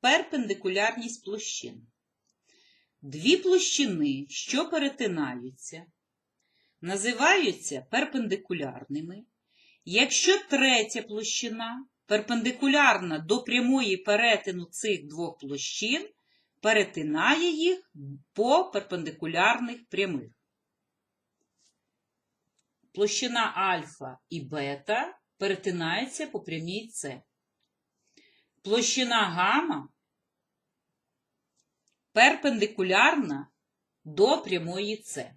перпендикулярність площин. Дві площини, що перетинаються, називаються перпендикулярними, якщо третя площина перпендикулярна до прямої перетину цих двох площин, перетинає їх по перпендикулярних прямих. Площина альфа і бета перетинаються по прямій С. Площина гамма перпендикулярна до прямої С.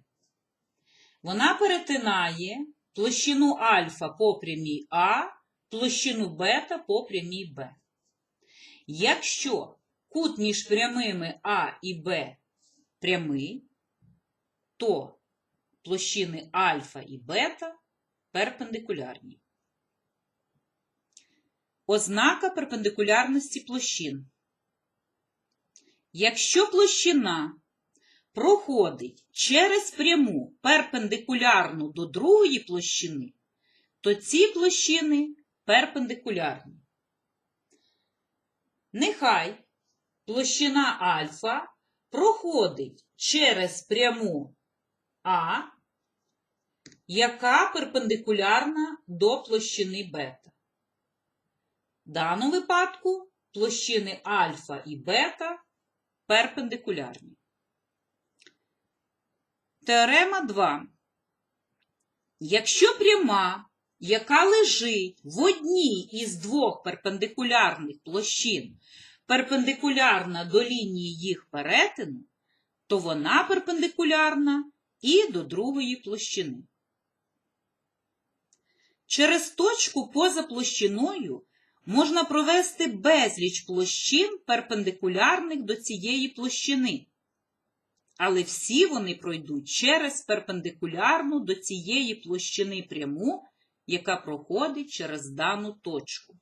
Вона перетинає площину альфа по прямій А, площину бета по прямій Б. Якщо кут між прямими А і Б прямий, то площини альфа і бета перпендикулярні. Ознака перпендикулярності площин. Якщо площина проходить через пряму перпендикулярну до другої площини, то ці площини перпендикулярні. Нехай площина альфа проходить через пряму А, яка перпендикулярна до площини бета. В даному випадку площини альфа і бета перпендикулярні. Теорема 2. Якщо пряма, яка лежить в одній із двох перпендикулярних площин, перпендикулярна до лінії їх перетину, то вона перпендикулярна і до другої площини. Через точку поза площиною можна провести безліч площин перпендикулярних до цієї площини, але всі вони пройдуть через перпендикулярну до цієї площини пряму, яка проходить через дану точку.